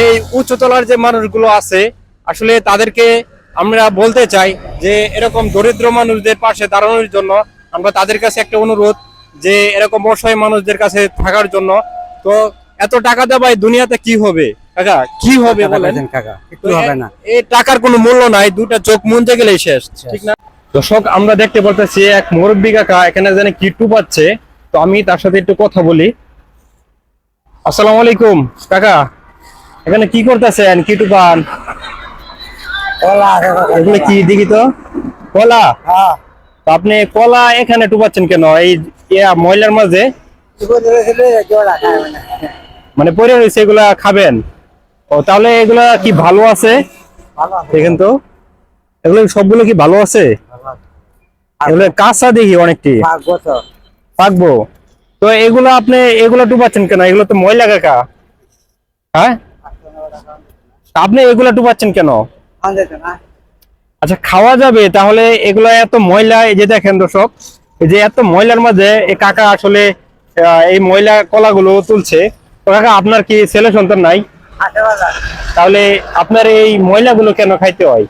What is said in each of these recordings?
এই উচ্চতলার যে মানুষগুলো আছে আসলে তাদেরকে আমরা বলতে চাই যে এরকম দরিদ্র মানুষদের পাশে দাঁড়ানোর জন্য আমরা তাদের কাছে একটা অনুরোধ যে এরকম অসহায় মানুষদের কাছে থাকার জন্য। তো এত টাকা দেওয়া দুনিয়াতে কি হবে? কাকা কি হবে বলেন? কাকা একটু হবে না। এই টাকার কোনো মূল্য নাই দুটা চোখ মুনতে গেলেই শেষ। ঠিক না? দর্শক আমরা দেখতে পারতেছি এক মুরব্বী কাকা এখানে জানি কিট্টু পাচ্ছে তো আমি তার সাথে একটু কথা বলি। আসসালামু আলাইকুম কাকা। এখানে কি করতেছেন? পান এগুলো কি? দেখি তো। কলা? হ্যাঁ। তো আপনি কলা এখানে টুপাচ্ছেন কেন? এই ময়লার মাঝে? মানে পরে রয়েছে এগুলা খাবেন? ও তাহলে এগুলা কি ভালো আছে? দেখেন তো। এগুলো সবগুলো কি ভালো আছে? এগুলো কাঁচা দেখি অনেকটি। পাকবো। তো এগুলো আপনি এগুলো ডুবাচ্ছেন কেন? এগুলো তো ময়লা কাকা। হ্যাঁ? আপনি এগুলা ডুবাচ্ছেন কেন? আচ্ছা খাওয়া যাবে, তাহলে এগুলো এত ময়লা, এই যে দেখেন দর্শক যে এত ময়লার মাঝে কাকা আসলে এই ময়লা কলাগুলো তুলছে। কাকা, আপনার কি ছেলে সন্তান নাই? তাহলে আপনার এই ময়লাগুলো কেন খাইতে হয়?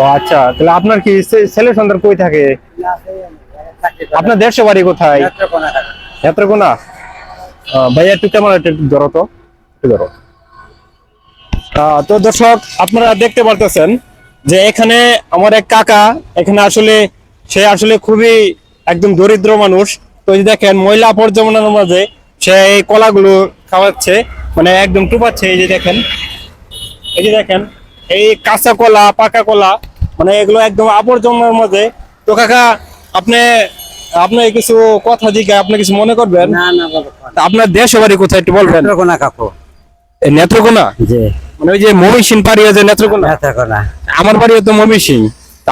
ও আচ্ছা তাহলে আপনার কি ছেলে সন্তান কই থাকে? আপনার দেড়শো বাড়ি কোথায়? নেত্রকোনা ভাইয়া একটু ক্যামেরা ধরো তো। একটু ধরো। তো দর্শক আপনারা দেখতে পারতেছেন যে এখানে আমার এক কাকা এখানে আসলে সে আসলে খুবই একদম দরিদ্র মানুষ। তো এই যে দেখেন মহিলা আবর্জনার মাঝে সে এই কলাগুলো খাওয়াচ্ছে মানে একদম টুপাচ্ছে এই যে দেখেন। এই যে দেখেন এই কাঁচা কলা পাকা কলা মানে এগুলো একদম আবর্জনার মধ্যে। তো কাকা আপনি আপনি কিছু কথা দিকে আপনি কিছু মনে করবেন? না না আপনার দেশ বাড়ি কোথায় একটু বলবেন? নেত্রকোনা কাকু। এই নেত্রকোনা? জি। মানে ওই যে মমিসিং পাড়ি আছে নেত্রকোনা? নেত্রকোনা। আমার বাড়িও তো মমিসিং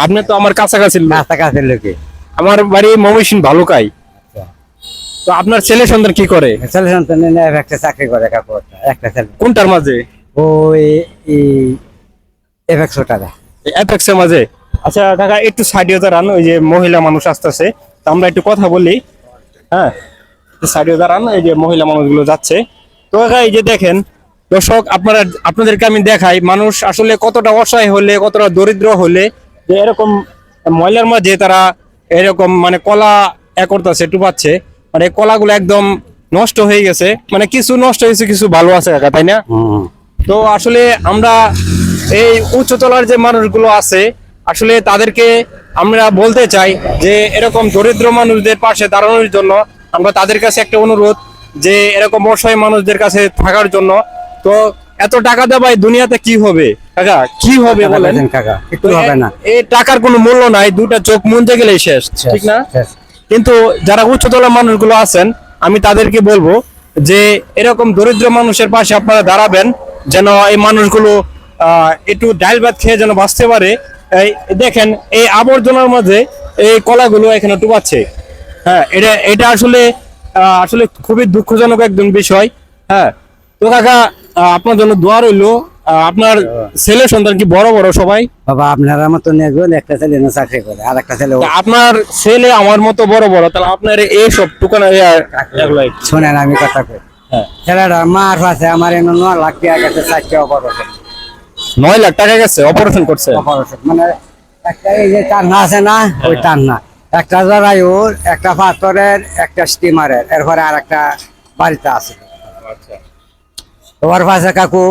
আপনি তো আমার কাছাকাছি। কাছাকাছি লোকে আমার বাড়ি মমিসিং ভালুকাই। তো আপনার ছেলে সন্তান কি করে? ছেলে সন্তান একটা চাকরি করে কাকু। একটা ছেলে। কোনটার মাঝে? ওই একশো টাকা অ্যাপেক্সের মাঝে। আচ্ছা টাকা একটু সাইডে দাঁড়ান ওই যে মহিলা মানুষ আসতেছে। তো আমরা একটু কথা বলি। হ্যাঁ সাইডে দাঁড়ান এই যে মহিলা মানুষগুলো যাচ্ছে। তো কাকা এই যে দেখেন দর্শক আপনারা আপনাদেরকে আমি দেখাই মানুষ আসলে কতটা অসহায় হলে কতটা দরিদ্র হলে যে এরকম ময়লার মাঝে তারা এরকম মানে কলা এ করতেছে টুপাচ্ছে। মানে কলাগুলো একদম নষ্ট হয়ে গেছে। মানে কিছু নষ্ট হয়েছে কিছু ভালো আছে কাকা তাই না? হুম। তো আসলে আমরা এই উচ্চতলার যে মানুষগুলো আছে আসলে তাদেরকে আমরা বলতে চাই যে এরকম দরিদ্র মানুষদের পাশে দাঁড়ানোর জন্য আমরা তাদের কাছে একটা অনুরোধ যে এরকম অসহায় মানুষদের কাছে থাকার জন্য। তো এত টাকা দেওয়া দুনিয়াতে কি হবে? কাকা কি হবে বলেন? কাকা একটু হবে না। এই টাকার কোনো মূল্য নাই দুটা চোখ মুনতে গেলেই শেষ ঠিক না? কিন্তু যারা উচ্চতলা মানুষগুলো আছেন আমি তাদেরকে বলব যে এরকম দরিদ্র মানুষের পাশে আপনারা দাঁড়াবেন যেন এই মানুষগুলো একটু ডাইল ভাত খেয়ে যেন বাঁচতে পারে এই দেখেন এই আবর্জনার মাঝে এই কলাগুলো এখানে টুবাচ্ছে হ্যাঁ এটা এটা আসলে আসলে খুবই দুঃখজনক একজন বিষয়। হ্যাঁ তো কাকা আপনার জন্য দোয়া রইল। আপনার ছেলে সন্তান কি বড় বড় সবাই? বাবা আপনারা মতো নেবেন একটা ছেলে না চাকরি করে আর একটা ছেলে আপনার ছেলে আমার মতো বড় বড় তাহলে আপনার এই সব টুকানো শোনেন আমি কথা কই। হ্যাঁ। ছেলেটা মার পাশে আমার এনে ন লাখ টাকা গেছে চারটে অপারেশন নয় লাখ টাকা গেছে অপারেশন করছে। অপারেশন মানে একটা এই যে আছে না ওই টান্না। একটা জরায়ুর একটা পাথরের একটা স্টিমারের এরপরে আর একটা বাড়িতে আছে। ওর পাশে কাকু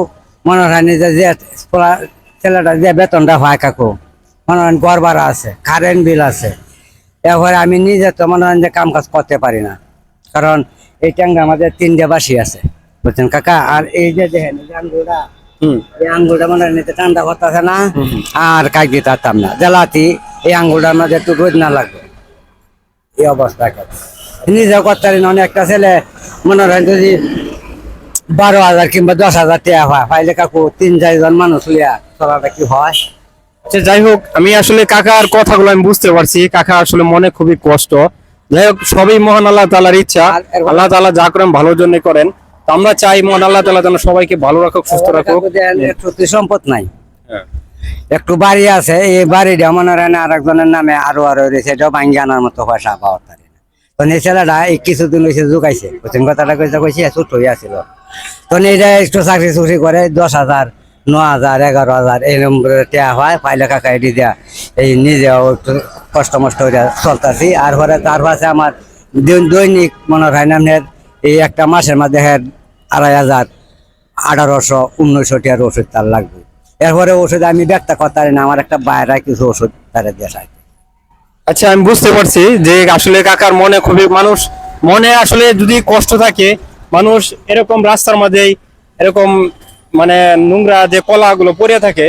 মনে হয় যে ছেলেটা যে বেতনটা হয় কাকু মনে হয় ঘর ভাড়া আছে কারেন্ট বিল আছে। এরপরে আমি নিজে তো মনে হয় যে কাম কাজ করতে পারি না। কারণ এই ট্যাঙ্গা আমাদের তিনটে বাসি আছে বুঝছেন কাকা? আর এই যে দেখেন এই আঙ্গুলটা মনে নিতে ঠান্ডা না। আর কাজ দিতে পারতাম না। জ্বালাতি এই আঙ্গুলটার একটু রোদ না লাগবে। এই অবস্থা নিজেও করতে পারি না। অনেকটা ছেলে মনে হয় যদি বারো হাজার কিংবা দশ হাজার টাকা হয় পাইলে কাকু তিন চারজন মানুষ লিয়া চলাটা কি হয়? আচ্ছা যাই হোক আমি আসলে কাকার কথাগুলো আমি বুঝতে পারছি। কাকা আসলে মনে খুবই কষ্ট। যাই হোক সবই মহান আল্লাহ তালার ইচ্ছা। আল্লাহ তালা যা করেন ভালোর জন্য করেন। তো আমরা চাই মহান আল্লাহ তালা যেন সবাইকে ভালো রাখুক সুস্থ রাখুক। কাকু যে সম্পদ নাই। হ্যাঁ। একটু বাড়ি আছে এই বাড়িটা মনে হয় না আরেকজনের নামে আরও আরও রয়েছে এটাও ভাঙ্গি আনার মতো পয়সা পাওয়ার পারে তো এই ছেলেটা এই কিছুদিন হয়েছে জুকাইছে কোচিং কথাটা কইতে কইছে ছোট হয়ে আছিল তো এটা একটু চাকরি চুকরি করে দশ হাজার ন হাজার এগারো হাজার এই নম্বরে টেয়া হয় পাইলে কাকা এটি দেয়া এই নিজেও একটু কষ্ট মষ্ট করে চলতেছি। আর পরে তার পাশে আমার দৈনিক মনে হয় না এই একটা মাসের মধ্যে আড়াই হাজার আঠারোশো উনিশশো টিয়ার ওষুধ তার লাগবে। এরপরে ওষুধ আমি ব্যক্ত করতে না, আমার একটা বাইরে কিছু ওষুধ তারা সাহায্য আচ্ছা আমি বুঝতে পারছি যে আসলে কাকার মনে খুবই, মানুষ মনে আসলে যদি কষ্ট থাকে, মানুষ এরকম রাস্তার মাঝেই এরকম মানে নোংরা যে কলাগুলো পড়ে থাকে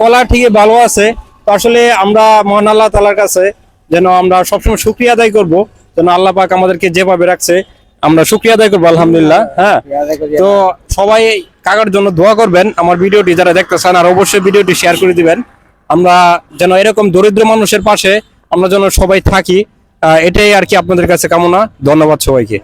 কলা ঠিকই ভালো আছে। তো আসলে আমরা মহান আল্লাহ তালার কাছে যেন আমরা সবসময় শুক্রিয়া আদায় করব, যেন আল্লাহ পাক আমাদেরকে যেভাবে রাখছে আমরা শুক্রিয়া আদায় করব আলহামদুলিল্লাহ হ্যাঁ। তো সবাই কাকার জন্য দোয়া করবেন। আমার ভিডিওটি যারা দেখতেছেন আর অবশ্যই ভিডিওটি শেয়ার করে দিবেন। আমরা যেন এরকম দরিদ্র মানুষের পাশে আমরা যেন সবাই থাকি এটাই আর কি আপনাদের কাছে কামনা। ধন্যবাদ সবাইকে।